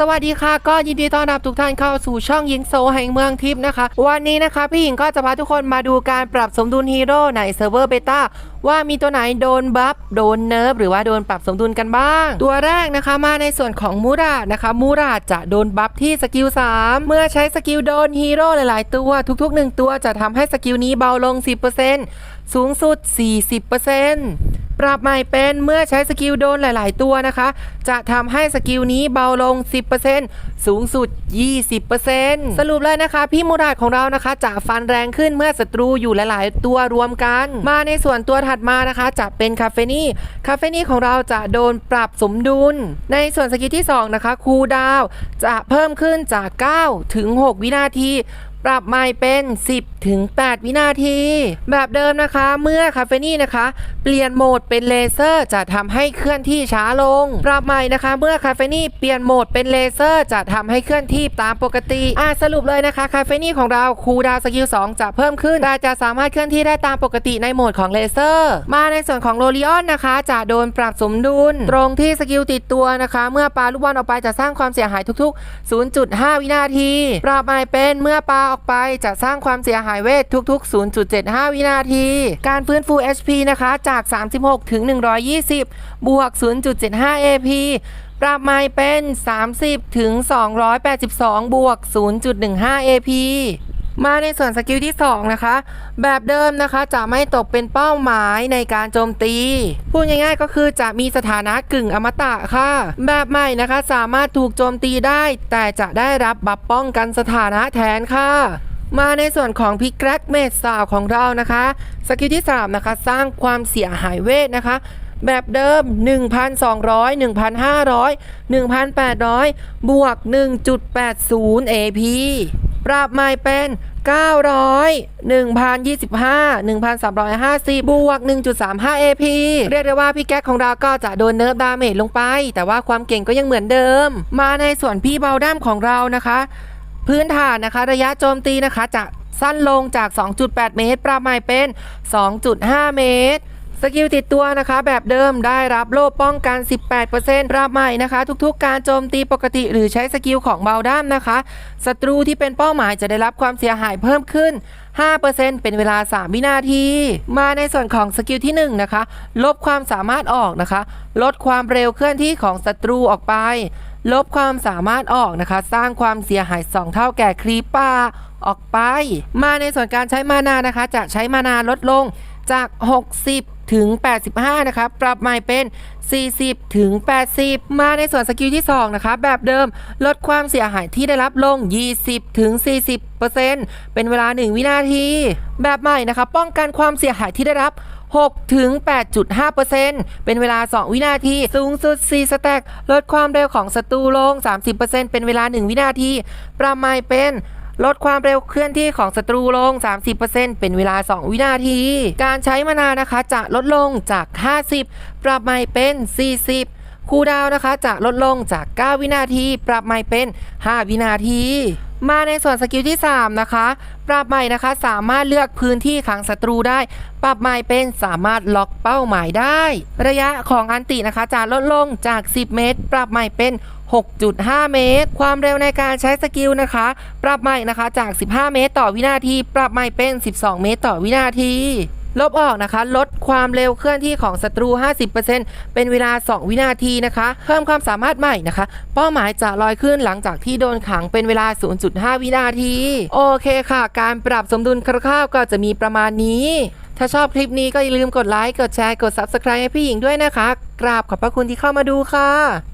สวัสดีค่ะก็ยินดีต้อนรับทุกท่านเข้าสู่ช่องยิงโซแห่งเมืองทิพย์นะคะ วันนี้นะคะพี่หญิงก็จะพาทุกคนมาดูการปรับสมดุลฮีโร่ในเซิร์ฟเวอร์เบต้าว่ามีตัวไหนโดนบัฟโดนเนิร์ฟหรือว่าโดนปรับสมดุลกันบ้าง ตัวแรกนะคะมาในส่วนของมูราดนะคะ มูราดจะโดนบัฟที่สกิล 3 เมื่อใช้สกิลโดนฮีโร่หลาย ๆ ตัวทุก ๆ 1 ตัวจะทำให้สกิลนี้เบาลง 10%สูงสุด 40% ปรับใหม่เป็นเมื่อใช้สกิลโดนหลาย ๆ ตัวนะคะ จะทำให้สกิลนี้เบาลง 10%สูงสุด 20%สรุปเลยนะคะ พี่มูราดของเรานะคะจะฟันแรงขึ้นเมื่อศัตรูอยู่หลาย ๆ ตัวรวมกัน มาในส่วนตัวถัดมานะคะ จะเป็นคาเฟนี่คาเฟนี่ของเราจะโดนปรับสมดุล ในส่วนสกิลที่ 2 นะคะคูดาวจะเพิ่มขึ้นจาก 9 ถึง 6 วินาที ปรับใหม่เป็น 10ถึง8วินาที แบบเดิมนะคะเมื่อคาเฟนี่นะคะ เปลี่ยนโหมดเป็นเลเซอร์จะทำให้เคลื่อนที่ช้าลง ปรับใหม่นะคะ เมื่อคาเฟนี่เปลี่ยนโหมดเป็นเลเซอร์จะทำให้เคลื่อนที่ตามปกติอะสรุปเลยนะคะคาเฟนี่ของเราคูดาวสกิล2จะเพิ่มขึ้นแต่จะสามารถเคลื่อนที่ได้ตามปกติในโหมดของเลเซอร์ มาในส่วนของโรลิออนนะคะ จะโดนปรับสมดุล ตรงที่สกิลติดตัวนะคะ เมื่อปาลูกบอลออกไปจะสร้างความเสียหายทุก ๆ 0.5 วินาที ปรับใหม่เป็นเมื่อปาออกไปจะสร้างความเสียหายเวททุก ๆ 0.75 วินาที การฟื้นฟู HP นะคะจาก 36 ถึง 120 บวก 0.75 AP ปรับใหม่เป็น 30 ถึง 282 บวก 0.15 AP มาในส่วนสกิลที่ 2 นะคะ แบบเดิมนะคะจะไม่ตกเป็นเป้าหมายในการโจมตี พูดง่ายๆก็คือจะมีสถานะกึ่งอมตะค่ะ แบบใหม่นะคะสามารถถูกโจมตีได้ แต่จะได้รับบัฟป้องกันสถานะแทนค่ะมาในส่วนของพิกแกรกเมดสาวของเรานะคะ สกิลที่ 3 นะคะ สร้างความเสียหายเวทนะคะ แบบเดิม 1,200 1,500 1,800 บวก 1.80 AP ปรับใหม่เป็น 900 1,025 1,350 บวก 1.35 AP เรียกได้ว่าพี่แก๊กของเราก็จะโดนเนิร์ฟดาเมจลงไป แต่ว่าความเก่งก็ยังเหมือนเดิม มาในส่วนพี่เบลด้ามของเรานะคะ พื้นฐานนะคะ ระยะโจมตีนะคะจะสั้นลงจาก 2.8 เมตร ปรับใหม่เป็น 2.5 เมตร สกิลติดตัวนะคะแบบเดิมได้รับโล่ป้องกัน 18%ปรับใหม่นะคะ ทุกๆ การโจมตีปกติหรือใช้สกิลของเบลด้ามนะคะศัตรูที่เป็นเป้าหมายจะได้รับความเสียหายเพิ่มขึ้น 5%เป็นเวลา 3 วินาที มาในส่วนของสกิลที่ 1 นะคะ ลบความสามารถออกนะคะ ลดความเร็วเคลื่อนที่ของศัตรูออกไป ลบความสามารถออกนะคะ สร้างความเสียหาย 2 เท่าแก่ครีปป่าออกไป มาในส่วนการใช้มานานะคะ จะใช้มานาลดลงจาก 60 ถึง 85 นะคะปรับใหม่เป็น 40 ถึง 80 มาในส่วนสกิลที่ 2 นะคะแบบเดิมลดความเสียหายที่ได้รับลง 20 ถึง 40%เป็นเวลา 1 วินาที แบบใหม่นะคะป้องกันความเสียหายที่ได้รับ6ถึง8.5%เป็นเวลา 2 วินาที สูงสุด 4 สแต็กลดความเร็วของศัตรูลง 30%เป็นเวลา 1 วินาที ประมาณเป็น ลดความเร็วเคลื่อนที่ของศัตรูลง 30%เป็นเวลา 2 วินาที การใช้มานานะคะจะลดลงจาก 50 ปรับใหม่เป็น 40 คูดาวนะคะจะลดลงจาก 9 วินาที ปรับใหม่เป็น 5 วินาที มาในส่วนสกิลที่ 3 นะคะ ปรับใหม่นะคะสามารถเลือกพื้นที่ขังศัตรูได้ ปรับใหม่เป็นสามารถล็อกเป้าหมายได้ ระยะของอันตินะคะจะลดลงจาก 10 เมตร ปรับใหม่เป็น 6.5 เมตร ความเร็วในการใช้สกิลนะคะ ปรับใหม่นะคะจาก 15 เมตร ต่อวินาที ปรับใหม่เป็น 12 เมตร ต่อวินาที ลบออกนะคะ ลดความเร็วเคลื่อนที่ของศัตรู 50%เป็นเวลา 2 วินาทีนะคะ เพิ่มความสามารถใหม่นะคะ เป้าหมายจะลอยขึ้นหลังจากที่โดนขังเป็นเวลา 0.5 วินาที โอเคค่ะ การปรับสมดุลคร่าวๆก็จะมีประมาณนี้ ถ้าชอบคลิปนี้ก็อย่าลืมกดไลค์ กดแชร์ กด Subscribe ให้พี่หญิงด้วยนะคะ กราบขอบพระคุณที่เข้ามาดูค่ะ